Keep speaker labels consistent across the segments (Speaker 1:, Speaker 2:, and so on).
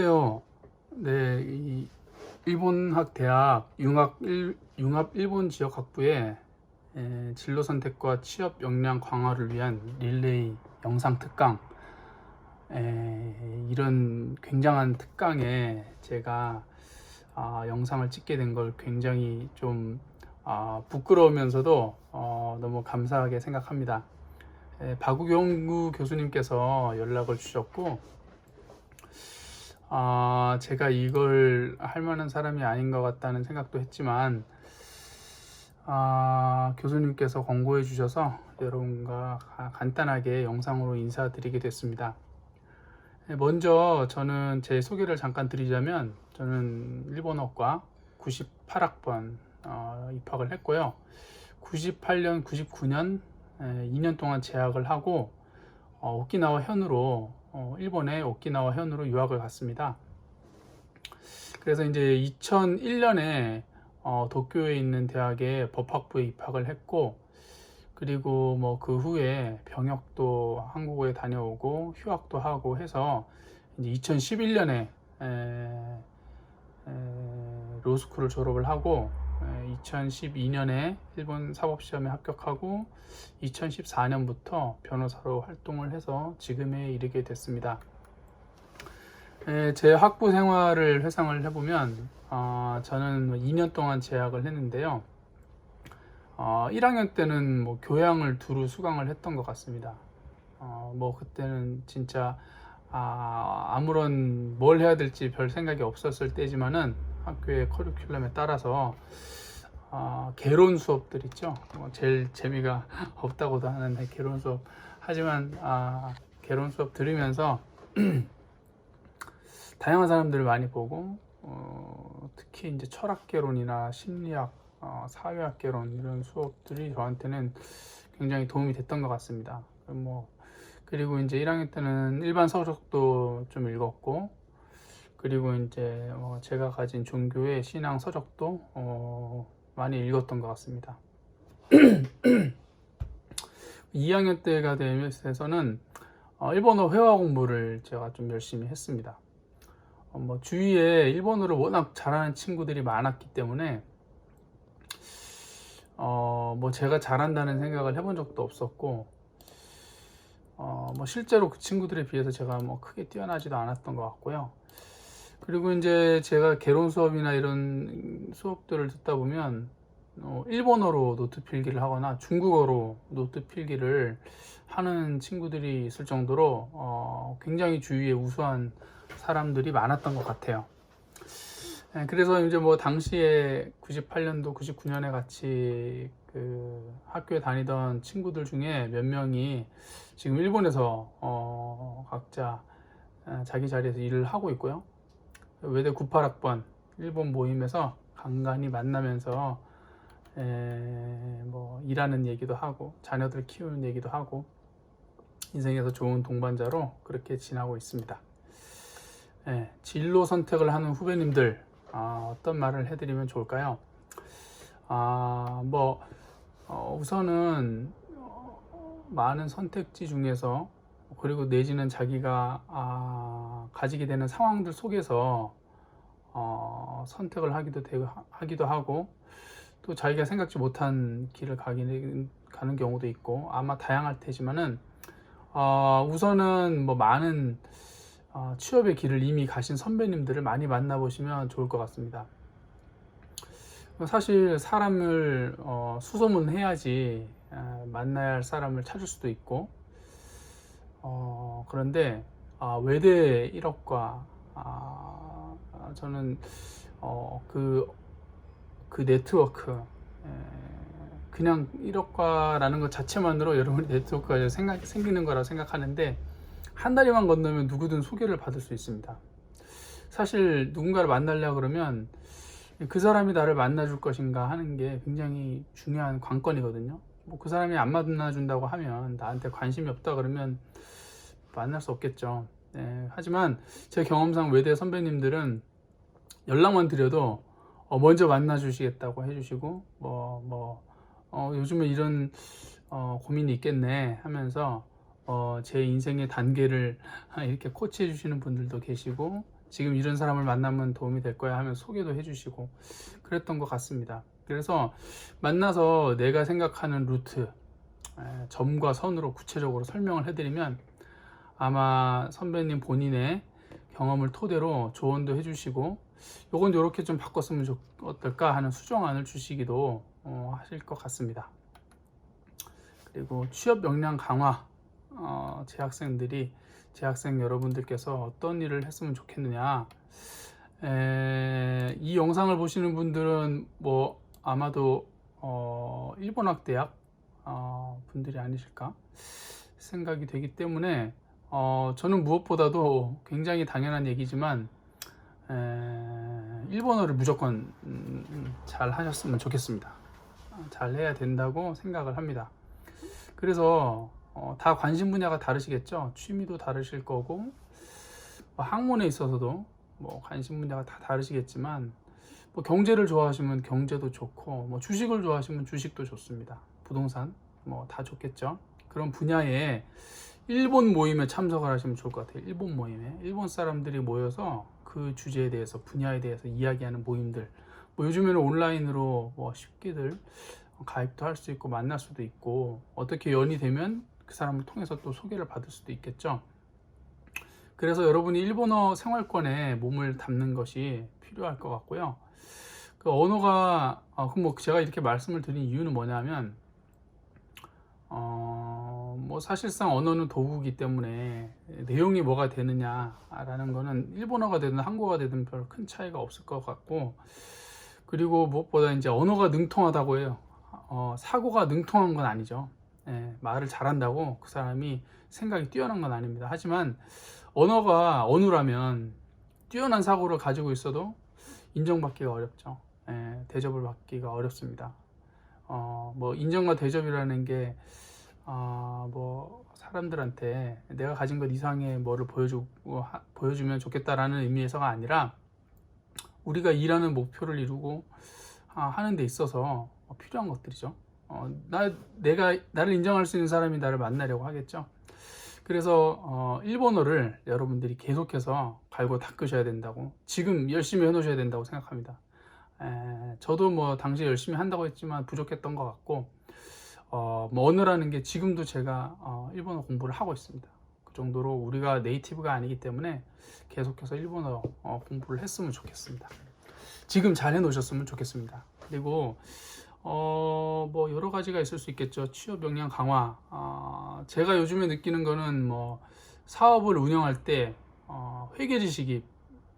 Speaker 1: 안녕하세요. 네, 이 일본학 대학 융합 일, 융합 일본 지역 학부의 에, 진로 선택과 취업 역량 강화를 위한 릴레이 영상 특강. 에, 이런 굉장한 특강에 제가 아, 영상을 찍게 된 걸 굉장히 좀 아, 부끄러우면서도 어, 너무 감사하게 생각합니다. 에, 박우경구 교수님께서 연락을 주셨고 아, 제가 이걸 할 만한 사람이 아닌 것 같다는 생각도 했지만, 아, 교수님께서 권고해 주셔서 여러분과 가- 간단하게 영상으로 인사드리게 됐습니다. 네, 먼저 저는 제 소개를 잠깐 드리자면, 저는 일본어과 98학번 입학을 했고요. 98년, 99년 2년 동안 재학을 하고, 어, 오키나와 현으로 어, 일본의 오키나와 현으로 유학을 갔습니다. 그래서 이제 2001년에 어, 도쿄에 있는 대학에 법학부에 입학을 했고 그리고 뭐 그 후에 병역도 한국에 다녀오고 휴학도 하고 해서 이제 2011년에 로스쿨을 졸업을 하고 2012년에 일본 사법시험에 합격하고 2014년부터 변호사로 활동을 해서 지금에 이르게 됐습니다. 에, 제 학부 생활을 회상을 해보면 어, 저는 2년 동안 재학을 했는데요. 어, 1학년 때는 뭐 교양을 두루 수강을 했던 것 같습니다. 어, 뭐 그때는 진짜 아, 아무런 뭘 해야 될지 별 생각이 없었을 때지만은 학교의 커리큘럼에 따라서 아, 개론 수업들 있죠. 뭐 제일 재미가 없다고도 하는데 개론 수업 하지만 아, 개론 수업 들으면서 다양한 사람들을 많이 보고 어, 특히 이제 철학 개론이나 심리학, 어, 사회학 개론 이런 수업들이 저한테는 굉장히 도움이 됐던 것 같습니다. 뭐 그리고 이제 1학년 때는 일반 서적도 좀 읽었고 그리고 이제 어, 제가 가진 종교의 신앙 서적도 어, 많이 읽었던 것 같습니다. 2학년 때가 되면서는 어, 일본어 회화 공부를 제가 좀 열심히 했습니다. 어, 뭐 주위에 일본어를 워낙 잘하는 친구들이 많았기 때문에 어, 뭐 제가 잘한다는 생각을 해본 적도 없었고 어, 뭐 실제로 그 친구들에 비해서 제가 뭐 크게 뛰어나지도 않았던 것 같고요. 그리고 이제 제가 개론 수업이나 이런 수업들을 듣다 보면 어, 일본어로 노트 필기를 하거나 중국어로 노트 필기를 하는 친구들이 있을 정도로 어, 굉장히 주위에 우수한 사람들이 많았던 것 같아요. 예, 그래서 이제 뭐 당시에 98년도, 99년에 같이 그 학교에 다니던 친구들 중에 몇 명이 지금 일본에서 어, 각자 어, 자기 자리에서 일을 하고 있고요. 외대 98학번 일본 모임에서 간간히 만나면서 에, 뭐 일하는 얘기도 하고 자녀들 키우는 얘기도 하고 인생에서 좋은 동반자로 그렇게 지나고 있습니다. 예, 진로 선택을 하는 후배님들 아, 어떤 말을 해드리면 좋을까요? 아, 뭐 어, 우선은 어, 많은 선택지 중에서 그리고 내지는 자기가 아, 가지게 되는 상황들 속에서 어, 선택을 하기도 되고 하기도 하고 또 자기가 생각지 못한 길을 가기는 가는 경우도 있고 아마 다양할 테지만은 어, 우선은 뭐 많은 어, 취업의 길을 이미 가신 선배님들을 많이 만나보시면 좋을 것 같습니다. 사실 사람을 어, 수소문해야지 어, 만나야 할 사람을 찾을 수도 있고 어, 그런데 아, 외대 1억과 아, 저는 어, 그, 그 네트워크 에, 그냥 1억과라는 것 자체만으로 여러분의 네트워크가 생각, 생기는 거라 생각하는데 한 다리만 건너면 누구든 소개를 받을 수 있습니다. 사실 누군가를 만나려 그러면 그 사람이 나를 만나줄 것인가 하는 게 굉장히 중요한 관건이거든요. 뭐 그 사람이 안 만나준다고 하면 나한테 관심이 없다 그러면 만날 수 없겠죠. 네, 하지만 제 경험상 외대 선배님들은 연락만 드려도 어, 먼저 만나주시겠다고 해주시고 뭐뭐 어, 요즘에 이런 어, 고민이 있겠네 하면서 어, 제 인생의 단계를 이렇게 코치해 주시는 분들도 계시고 지금 이런 사람을 만나면 도움이 될 거야 하면 소개도 해주시고 그랬던 것 같습니다. 그래서 만나서 내가 생각하는 루트, 에, 점과 선으로 구체적으로 설명을 해드리면 아마 선배님 본인의 경험을 토대로 조언도 해주시고 요건 이렇게 좀 바꿨으면 좋, 어떨까 하는 수정안을 주시기도 어, 하실 것 같습니다. 그리고 취업 역량 강화 어, 재학생들이 재학생 여러분들께서 어떤 일을 했으면 좋겠느냐 에, 이 영상을 보시는 분들은 뭐 아마도 어, 일본학 대학 어, 분들이 아니실까 생각이 되기 때문에 어, 저는 무엇보다도 굉장히 당연한 얘기지만 에, 일본어를 무조건 음, 음, 잘 하셨으면 좋겠습니다. 어, 잘 해야 된다고 생각을 합니다. 그래서 어, 다 관심 분야가 다르시겠죠. 취미도 다르실 거고 뭐 학문에 있어서도 뭐 관심 분야가 다 다르시겠지만 뭐 경제를 좋아하시면 경제도 좋고 뭐 주식을 좋아하시면 주식도 좋습니다. 부동산 뭐 다 좋겠죠. 그런 분야에 일본 모임에 참석을 하시면 좋을 것 같아요. 일본 모임에 일본 사람들이 모여서 그 주제에 대해서 분야에 대해서 이야기하는 모임들. 뭐 요즘에는 온라인으로 뭐 쉽게들 가입도 할 수 있고 만날 수도 있고 어떻게 연이 되면 그 사람을 통해서 또 소개를 받을 수도 있겠죠. 그래서 여러분이 일본어 생활권에 몸을 담는 것이 필요할 것 같고요. 그 언어가 어, 그럼 뭐 제가 이렇게 말씀을 드린 이유는 뭐냐면 어, 뭐 사실상 언어는 도구이기 때문에 내용이 뭐가 되느냐라는 거는 일본어가 되든 한국어가 되든 별 큰 차이가 없을 것 같고 그리고 무엇보다 이제 언어가 능통하다고 해요. 어, 사고가 능통한 건 아니죠. 예, 말을 잘한다고 그 사람이 생각이 뛰어난 건 아닙니다. 하지만 언어가 언어라면 뛰어난 사고를 가지고 있어도 인정받기가 어렵죠. 예, 대접을 받기가 어렵습니다. 어, 뭐 인정과 대접이라는 게 어, 뭐 사람들한테 내가 가진 것 이상의 뭐를 보여주고 하- 보여주면 좋겠다라는 의미에서가 아니라 우리가 일하는 목표를 이루고 아, 하는 데 있어서 어, 필요한 것들이죠. 어, 나 내가 나를 인정할 수 있는 사람이 나를 만나려고 하겠죠. 그래서 어, 일본어를 여러분들이 계속해서 갈고 닦으셔야 된다고 지금 열심히 해놓으셔야 된다고 생각합니다. 에, 저도 뭐 당시에 열심히 한다고 했지만 부족했던 것 같고 어, 뭐 언어라는 게 지금도 제가 어, 일본어 공부를 하고 있습니다. 그 정도로 우리가 네이티브가 아니기 때문에 계속해서 일본어 어, 공부를 했으면 좋겠습니다. 지금 잘 해놓으셨으면 좋겠습니다. 그리고 어, 뭐 여러 가지가 있을 수 있겠죠. 취업 역량 강화. 아, 제가 요즘에 느끼는 거는 뭐 사업을 운영할 때 어, 회계 지식이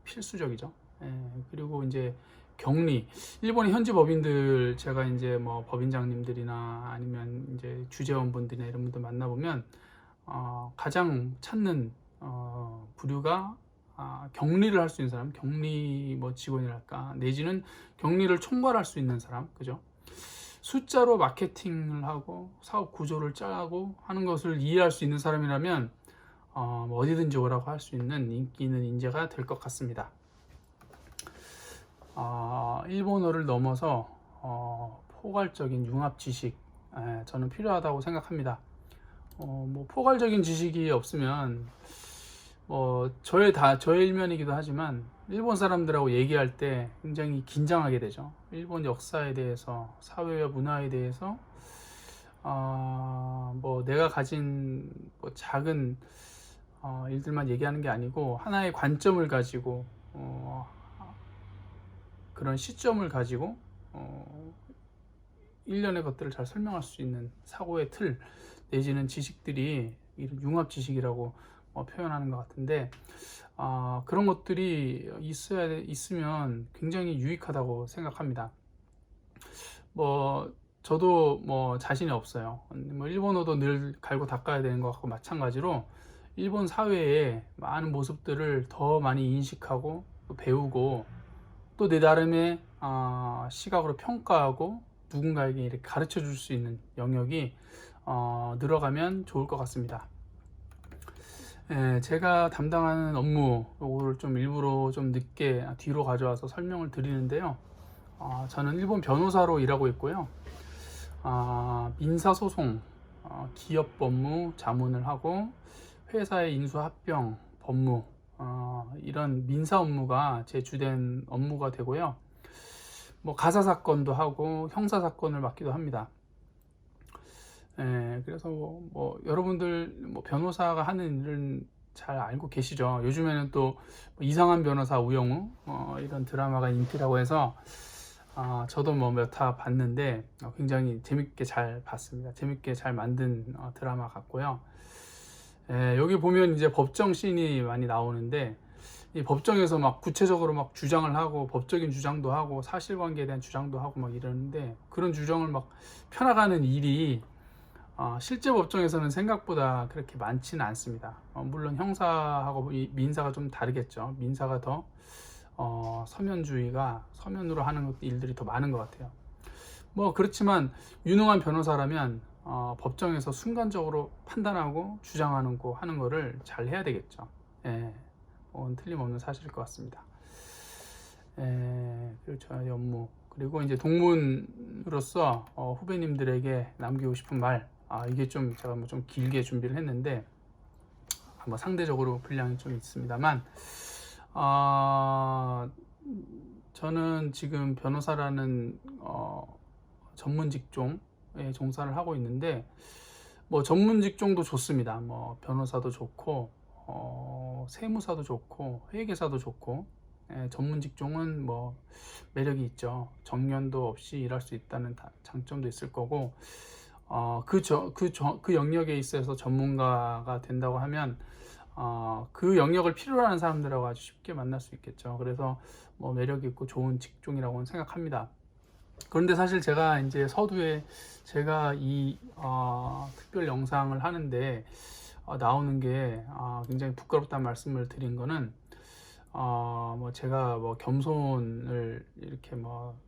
Speaker 1: 필수적이죠. 예, 그리고 이제 격리. 일본의 현지 법인들 제가 이제 뭐 법인장님들이나 아니면 이제 주재원분들이나 이런 분들 만나보면 어, 가장 찾는 어, 부류가 아, 격리를 할 수 있는 사람, 격리 뭐 직원이랄까, 내지는 격리를 총괄할 수 있는 사람, 그죠? 숫자로 마케팅을 하고 사업 구조를 짜고 하는 것을 이해할 수 있는 사람이라면 어, 뭐 어디든지 오라고 할 수 있는 인기 있는 인재가 될 것 같습니다. 어, 일본어를 넘어서 어, 포괄적인 융합 지식 에, 저는 필요하다고 생각합니다. 어, 뭐 포괄적인 지식이 없으면 뭐 저의 다 저의 일면이기도 하지만 일본 사람들하고 얘기할 때 굉장히 긴장하게 되죠. 일본 역사에 대해서 사회와 문화에 대해서 어, 뭐 내가 가진 뭐 작은 어, 일들만 얘기하는 게 아니고 하나의 관점을 가지고 어, 그런 시점을 가지고 어, 일련의 것들을 잘 설명할 수 있는 사고의 틀 내지는 지식들이 이런 융합 지식이라고 어, 표현하는 것 같은데 아, 그런 것들이 있어야 돼- 있으면 굉장히 유익하다고 생각합니다. 뭐 저도 뭐 자신이 없어요. 뭐 일본어도 늘 갈고 닦아야 되는 것 같고 마찬가지로 일본 사회의 많은 모습들을 더 많이 인식하고 또 배우고 또 내 나름의 아, 시각으로 평가하고 누군가에게 이렇게 가르쳐 줄 수 있는 영역이 어, 늘어가면 좋을 것 같습니다. 예, 제가 담당하는 업무 요거를 좀 일부러 좀 늦게 뒤로 가져와서 설명을 드리는데요. 아, 저는 일본 변호사로 일하고 있고요. 아, 민사소송, 어, 기업 법무 자문을 하고 회사의 인수합병 법무 어, 이런 민사 업무가 제 주된 업무가 되고요. 뭐 가사 사건도 하고 형사 사건을 맡기도 합니다. 예, 그래서 뭐, 뭐 여러분들 뭐 변호사가 하는 일은 잘 알고 계시죠. 요즘에는 또 뭐 이상한 변호사 우영우 어, 이런 드라마가 인기라고 해서 아, 저도 뭐 몇 화 봤는데 어, 굉장히 재밌게 잘 봤습니다. 재밌게 잘 만든 어, 드라마 같고요. 예, 여기 보면 이제 법정 씬이 많이 나오는데 이 법정에서 막 구체적으로 막 주장을 하고 법적인 주장도 하고 사실관계에 대한 주장도 하고 막 이러는데 그런 주장을 막 펴나가는 일이 어, 실제 법정에서는 생각보다 그렇게 많지는 않습니다. 어, 물론 형사하고 이 민사가 좀 다르겠죠. 민사가 더 어, 서면주의가 서면으로 하는 것- 일들이 더 많은 것 같아요. 뭐 그렇지만 유능한 변호사라면 어, 법정에서 순간적으로 판단하고 주장하는 거 하는 거를 잘 해야 되겠죠. 예, 그건 틀림없는 사실일 것 같습니다. 예, 그리고 저의 업무 그리고 이제 동문으로서 어, 후배님들에게 남기고 싶은 말 아, 이게 좀 제가 뭐 좀 길게 준비를 했는데 아, 뭐 상대적으로 분량이 좀 있습니다만 아, 저는 지금 변호사라는 어, 전문 직종 에 종사를 하고 있는데 뭐 전문 직종도 좋습니다. 뭐 변호사도 좋고 어, 세무사도 좋고 회계사도 좋고 예, 전문 직종은 뭐 매력이 있죠. 정년도 없이 일할 수 있다는 다- 장점도 있을 거고 어, 그, 저, 그, 저, 그 영역에 있어서 전문가가 된다고 하면 어, 그 영역을 필요로 하는 사람들하고 아주 쉽게 만날 수 있겠죠. 그래서 뭐 매력 있고 좋은 직종이라고는 생각합니다. 그런데 사실 제가 이제 서두에 제가 이 어, 특별 영상을 하는데 어, 나오는 게 어, 굉장히 부끄럽다는 말씀을 드린 거는 어, 뭐 제가 뭐 겸손을 이렇게 뭐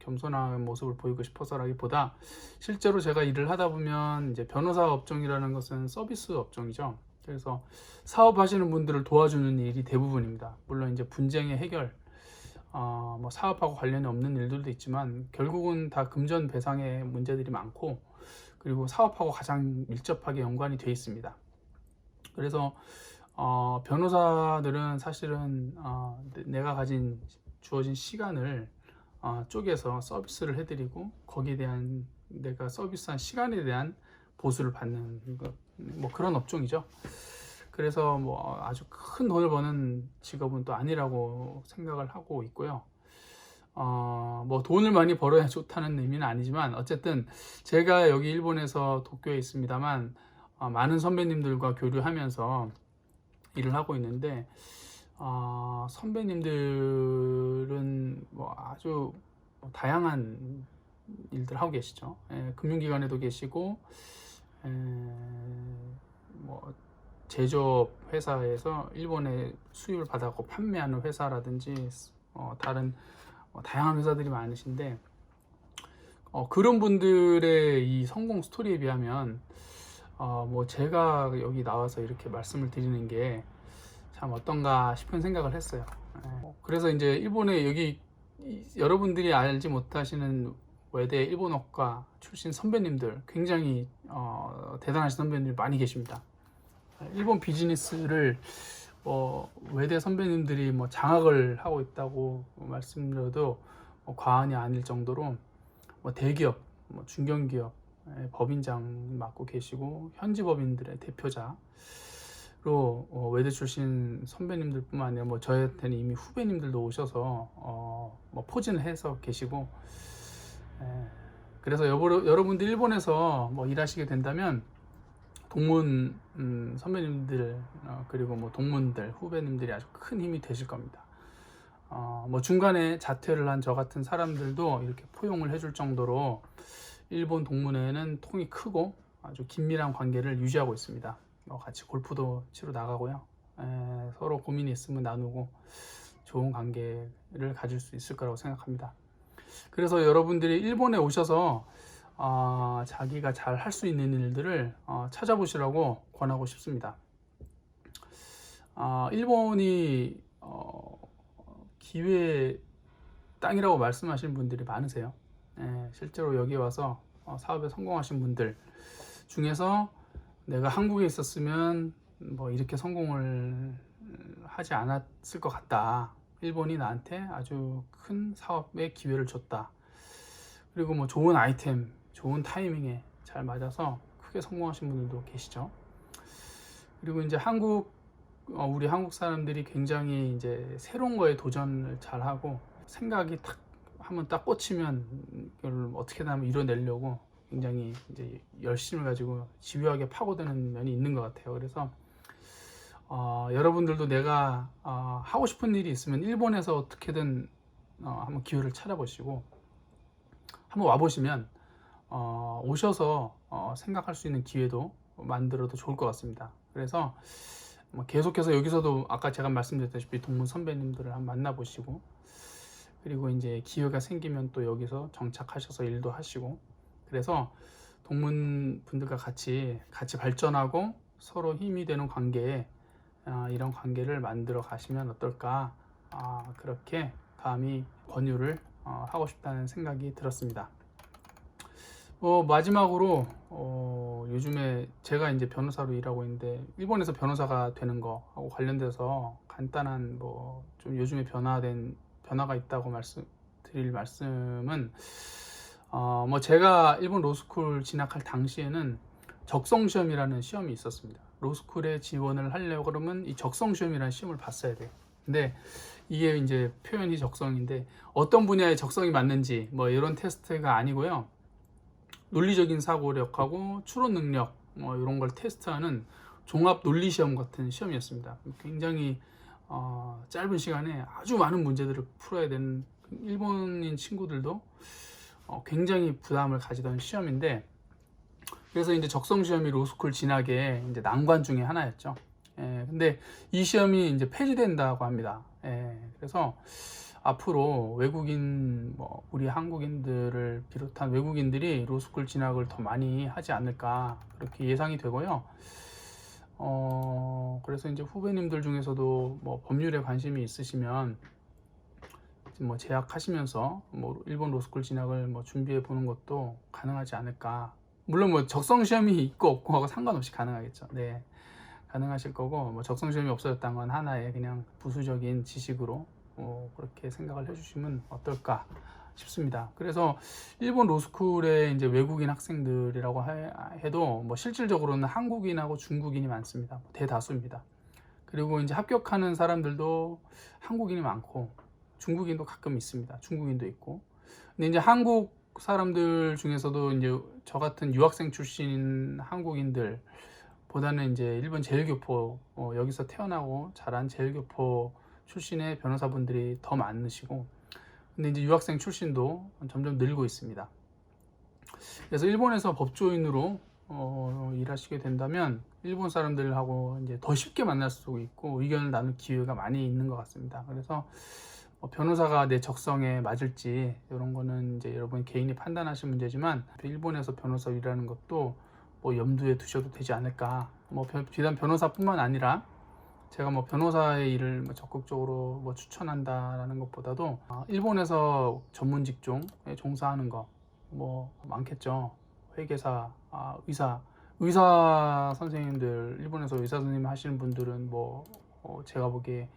Speaker 1: 겸손한 모습을 보이고 싶어서라기보다 실제로 제가 일을 하다 보면 이제 변호사 업종이라는 것은 서비스 업종이죠. 그래서 사업하시는 분들을 도와주는 일이 대부분입니다. 물론 이제 분쟁의 해결, 어, 뭐 사업하고 관련이 없는 일들도 있지만 결국은 다 금전 배상의 문제들이 많고 그리고 사업하고 가장 밀접하게 연관이 돼 있습니다. 그래서 어, 변호사들은 사실은 어, 내- 내가 가진 주어진 시간을 어, 쪼개서 서비스를 해드리고 거기에 대한 내가 서비스한 시간에 대한 보수를 받는 것, 뭐 그런 업종이죠. 그래서 뭐 아주 큰 돈을 버는 직업은 또 아니라고 생각을 하고 있고요. 어, 뭐 돈을 많이 벌어야 좋다는 의미는 아니지만 어쨌든 제가 여기 일본에서 도쿄에 있습니다만 어, 많은 선배님들과 교류하면서 일을 하고 있는데 어, 선배님들은 뭐 아주 뭐 다양한 일들 하고 계시죠. 예, 금융기관에도 계시고 에, 뭐 제조업 회사에서 일본에 수입을 받아고 판매하는 회사라든지 어, 다른 어, 다양한 회사들이 많으신데 어, 그런 분들의 이 성공 스토리에 비하면 어, 뭐 제가 여기 나와서 이렇게 말씀을 드리는 게 참 어떤가 싶은 생각을 했어요. 예. 그래서 이제 일본에 여기 이- 여러분들이 알지 못하시는 외대 일본어과 출신 선배님들 굉장히 어, 대단하신 선배님들이 많이 계십니다. 일본 비즈니스를 뭐 외대 선배님들이 뭐 장학을 하고 있다고 말씀드려도 뭐 과언이 아닐 정도로 뭐 대기업, 뭐 중견기업 의 법인장 맡고 계시고 현지 법인들의 대표자로 어, 외대 출신 선배님들뿐만 아니라 뭐 저한테는 이미 후배님들도 오셔서 어, 뭐 포진을 해서 계시고 에, 그래서 여러, 여러분들 일본에서 뭐 일하시게 된다면 동문 음, 선배님들 어, 그리고 뭐 동문들 후배님들이 아주 큰 힘이 되실 겁니다. 어, 뭐 중간에 자퇴를 한 저 같은 사람들도 이렇게 포용을 해줄 정도로 일본 동문회는 통이 크고 아주 긴밀한 관계를 유지하고 있습니다. 뭐 같이 골프도 치러 나가고요. 에, 서로 고민이 있으면 나누고 좋은 관계를 가질 수 있을 거라고 생각합니다. 그래서 여러분들이 일본에 오셔서 어, 자기가 잘 할 수 있는 일들을 어, 찾아보시라고 권하고 싶습니다. 어, 일본이 어, 기회 땅이라고 말씀하시는 분들이 많으세요. 예, 실제로 여기 와서 어, 사업에 성공하신 분들 중에서 내가 한국에 있었으면 뭐 이렇게 성공을 하지 않았을 것 같다. 일본이 나한테 아주 큰 사업의 기회를 줬다. 그리고 뭐 좋은 아이템, 좋은 타이밍에 잘 맞아서 크게 성공하신 분들도 계시죠. 그리고 이제 한국 어, 우리 한국 사람들이 굉장히 이제 새로운 거에 도전을 잘 하고 생각이 딱 한번 딱 꽂히면 이걸 어떻게든 한번 이뤄내려고 굉장히 이제 열심을 가지고 집요하게 파고드는 면이 있는 것 같아요. 그래서 어, 여러분들도 내가 어, 하고 싶은 일이 있으면 일본에서 어떻게든 어, 한번 기회를 찾아보시고 한번 와보시면 어, 오셔서 어, 생각할 수 있는 기회도 만들어도 좋을 것 같습니다. 그래서 뭐 계속해서 여기서도 아까 제가 말씀드렸다시피 동문 선배님들을 한번 만나보시고 그리고 이제 기회가 생기면 또 여기서 정착하셔서 일도 하시고 그래서 동문 분들과 같이 같이 발전하고 서로 힘이 되는 관계에 아, 이런 관계를 만들어 가시면 어떨까 아, 그렇게 감히 권유를 어, 하고 싶다는 생각이 들었습니다. 어, 마지막으로 어, 요즘에 제가 이제 변호사로 일하고 있는데 일본에서 변호사가 되는 거하고 관련돼서 간단한 뭐 좀 요즘에 변화된 변화가 있다고 말씀 드릴 말씀은 어, 뭐 제가 일본 로스쿨 진학할 당시에는 적성 시험이라는 시험이 있었습니다. 로스쿨에 지원을 하려고 그러면 이 적성 시험이라는 시험을 봤어야 돼요. 근데 이게 이제 표현이 적성인데 어떤 분야의 적성이 맞는지 뭐 이런 테스트가 아니고요. 논리적인 사고력하고 추론 능력 뭐 이런 걸 테스트하는 종합 논리 시험 같은 시험이었습니다. 굉장히 어, 짧은 시간에 아주 많은 문제들을 풀어야 되는 일본인 친구들도 어, 굉장히 부담을 가지던 시험인데 그래서 이제 적성 시험이 로스쿨 진학의 이제 난관 중에 하나였죠. 예, 근데 이 시험이 이제 폐지된다고 합니다. 예, 그래서 앞으로 외국인 뭐 우리 한국인들을 비롯한 외국인들이 로스쿨 진학을 더 많이 하지 않을까 그렇게 예상이 되고요. 어 그래서 이제 후배님들 중에서도 뭐 법률에 관심이 있으시면 뭐 재학하시면서 뭐 일본 로스쿨 진학을 뭐 준비해 보는 것도 가능하지 않을까. 물론 뭐 적성 시험이 있고 없고 하고 상관없이 가능하겠죠. 네. 가능하실 거고 뭐 적성 시험이 없어졌다는 건 하나의 그냥 부수적인 지식으로 어, 그렇게 생각을 해주시면 어떨까 싶습니다. 그래서 일본 로스쿨에 이제 외국인 학생들이라고 해도 뭐 실질적으로는 한국인하고 중국인이 많습니다. 대다수입니다. 그리고 이제 합격하는 사람들도 한국인이 많고 중국인도 가끔 있습니다. 중국인도 있고. 근데 이제 한국 사람들 중에서도 이제 저 같은 유학생 출신 한국인들 보다는 이제 일본 제일교포 어, 여기서 태어나고 자란 제일교포 출신의 변호사분들이 더 많으시고 근데 이제 유학생 출신도 점점 늘고 있습니다. 그래서 일본에서 법조인으로 어, 일하시게 된다면 일본 사람들하고 이제 더 쉽게 만날 수 있고 의견을 나눌 기회가 많이 있는 것 같습니다. 그래서 뭐 변호사가 내 적성에 맞을지 이런 거는 이제 여러분 개인이 판단하실 문제지만 일본에서 변호사 일하는 것도 뭐 염두에 두셔도 되지 않을까. 뭐 비단 변호사뿐만 아니라 제가 뭐 변호사의 일을 뭐 적극적으로 뭐 추천한다라는 것보다도 아, 일본에서 전문 직종에 종사하는 거 뭐 많겠죠. 회계사, 아, 의사, 의사 선생님들 일본에서 의사 선생님 하시는 분들은 뭐 어, 제가 보기에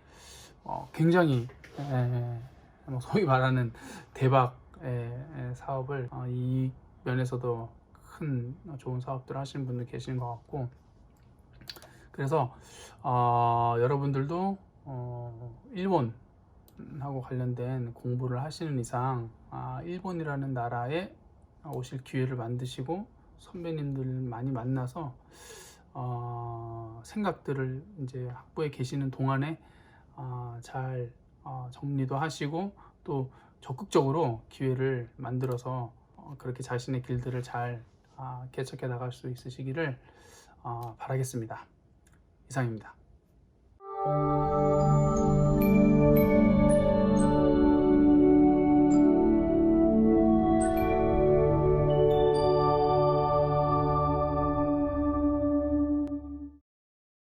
Speaker 1: 어, 굉장히 에, 뭐 소위 말하는 대박 의 사업을 어, 이 면에서도 큰 좋은 사업들 하시는 분들 계시는 것 같고 그래서 어, 여러분들도 어, 일본하고 관련된 공부를 하시는 이상 아, 일본이라는 나라에 오실 기회를 만드시고 선배님들 많이 만나서 어, 생각들을 이제 학부에 계시는 동안에 어, 잘 어, 정리도 하시고 또 적극적으로 기회를 만들어서 어, 그렇게 자신의 길들을 잘 아, 개척해 나갈 수 있으시기를 어, 바라겠습니다. 이상입니다.